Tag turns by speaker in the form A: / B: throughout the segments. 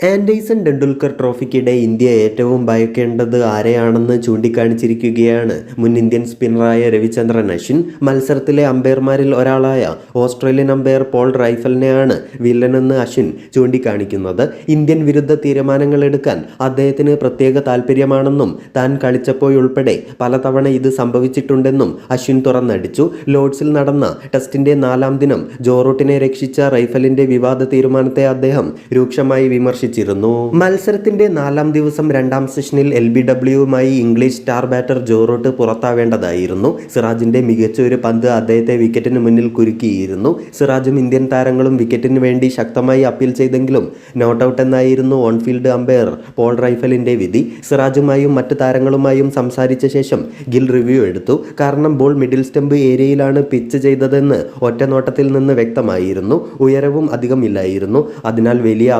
A: Anderson Tendulkar ട്രോഫിക്കിടെ India ഏറ്റവും ഭയക്കേണ്ടത് ആരെയാണെന്ന് ചൂണ്ടിക്കാണിച്ചിരിക്കുകയാണ്. മുൻ Indian സ്പിന്നറായ Ravichandran Ashwin മത്സരത്തിലെ അമ്പയർമാരിൽ ഒരാളായ ഓസ്ട്രേലിയൻ അമ്പയർ പോൾ റൈഫലിനെയാണ് വില്ലനെന്ന് അശ്വിൻ ചൂണ്ടിക്കാണിക്കുന്നത്. ഇന്ത്യൻ വിരുദ്ധ തീരുമാനങ്ങൾ എടുക്കാൻ അദ്ദേഹത്തിന് പ്രത്യേക താല്പര്യമാണെന്നും താൻ കളിച്ചപ്പോഴുൾപ്പെടെ പലതവണ ഇത് സംഭവിച്ചിട്ടുണ്ടെന്നും അശ്വിൻ തുറന്നടിച്ചു. ലോഡ്സിൽ നടന്ന ടെസ്റ്റിന്റെ നാലാം ദിനം ജോറൂട്ടിനെ രക്ഷിച്ച റൈഫലിന്റെ വിവാദ തീരുമാനത്തെ അദ്ദേഹം രൂക്ഷമായി വിമർശിച്ചിരുന്നു മത്സരത്തിന്റെ നാലാം ദിവസം രണ്ടാം സെഷനിൽ L B ഡബ്ല്യുവുമായി English star batter Joe Root പുറത്താവേണ്ടതായിരുന്നു. സിറാജിന്റെ മികച്ച ഒരു പന്ത് അദ്ദേഹത്തെ വിക്കറ്റിന് മുന്നിൽ കുരുക്കിയിരുന്നു. സിറാജും ഇന്ത്യൻ താരങ്ങളും വിക്കറ്റിന് വേണ്ടി ശക്തമായി അപ്പീൽ ചെയ്തെങ്കിലും നോട്ട് ഔട്ട് എന്നായിരുന്നു ഓൺഫീൽഡ് അമ്പയർ പോൾ റൈഫലിന്റെ വിധി. സിറാജുമായും മറ്റ് താരങ്ങളുമായും സംസാരിച്ച ശേഷം ഗിൽ റിവ്യൂ എടുത്തു. കാരണം ബോൾ മിഡിൽ സ്റ്റംപ് ഏരിയയിലാണ് പിച്ച് ചെയ്തതെന്ന് ഒറ്റ നോട്ടത്തിൽ നിന്ന് വ്യക്തമായിരുന്നു. ഉയരവും അധികമില്ലായിരുന്നു അതിനാൽ വലിയ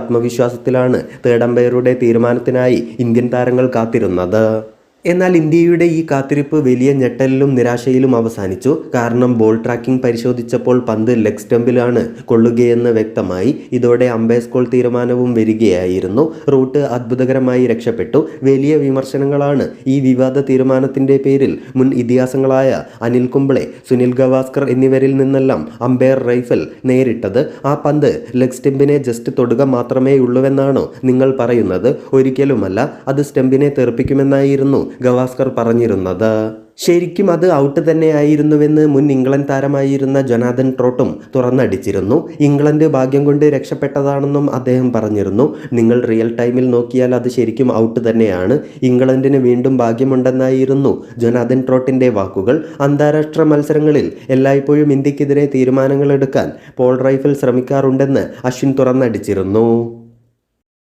A: ആത്മവിശ്വാസത്തിലാണ് തേർഡ് അമ്പയറുടെ തീരുമാനത്തിനായി ഇന്ത്യൻ താരങ്ങൾ കാത്തിരുന്നത്. എന്നാൽ ഇന്ത്യയുടെ ഈ കാത്തിരിപ്പ് വലിയ ഞെട്ടലിലും നിരാശയിലും അവസാനിച്ചു. കാരണം ബോൾ ട്രാക്കിംഗ് പരിശോധിച്ചപ്പോൾ പന്ത് ലെഗ് സ്റ്റംപിലാണ് കൊള്ളുകയെന്ന് വ്യക്തമായി. ഇതോടെ അമ്പയസ് കോൾ തീരുമാനവും വരികയായിരുന്നു. റൂട്ട് അത്ഭുതകരമായി രക്ഷപ്പെട്ടു. വലിയ വിമർശനങ്ങളാണ് ഈ വിവാദ തീരുമാനത്തിന്റെ പേരിൽ മുൻ ഇതിഹാസങ്ങളായ അനിൽ കുംബ്ലെ സുനിൽ ഗവാസ്കർ എന്നിവരിൽ നിന്നെല്ലാം അമ്പയർ റൈഫൽ നേരിട്ടത്. ആ പന്ത് ലെഗ് സ്റ്റെമ്പിനെ ജസ്റ്റ് തൊടുക മാത്രമേ ഉള്ളൂവെന്നാണോ നിങ്ങൾ പറയുന്നത്? ഒരിക്കലുമല്ല. അത് സ്റ്റെമ്പിനെ തെറിപ്പിക്കുമെന്നായിരുന്നു ഗവാസ്കർ പറഞ്ഞിരുന്നത്. ശരിക്കും അത് ഔട്ട് തന്നെയായിരുന്നുവെന്ന് മുൻ ഇംഗ്ലണ്ട് താരമായിരുന്ന ജൊനാഥൻ ട്രോട്ടും തുറന്നടിച്ചിരുന്നു. ഇംഗ്ലണ്ട് ഭാഗ്യം കൊണ്ട് രക്ഷപ്പെട്ടതാണെന്നും അദ്ദേഹം പറഞ്ഞിരുന്നു. നിങ്ങൾ റിയൽ ടൈമിൽ നോക്കിയാൽ അത് ശരിക്കും ഔട്ട് തന്നെയാണ്. ഇംഗ്ലണ്ടിന് വീണ്ടും ഭാഗ്യമുണ്ടെന്നായിരുന്നു ജൊനാഥൻ ട്രോട്ടിന്റെ വാക്കുകൾ. അന്താരാഷ്ട്ര മത്സരങ്ങളിൽ എല്ലായ്പ്പോഴും ഇന്ത്യക്കെതിരെ തീരുമാനങ്ങൾ എടുക്കാൻ പോൾ റൈഫിൽ ശ്രമിക്കാറുണ്ടെന്ന് അശ്വിൻ തുറന്നടിച്ചിരുന്നു.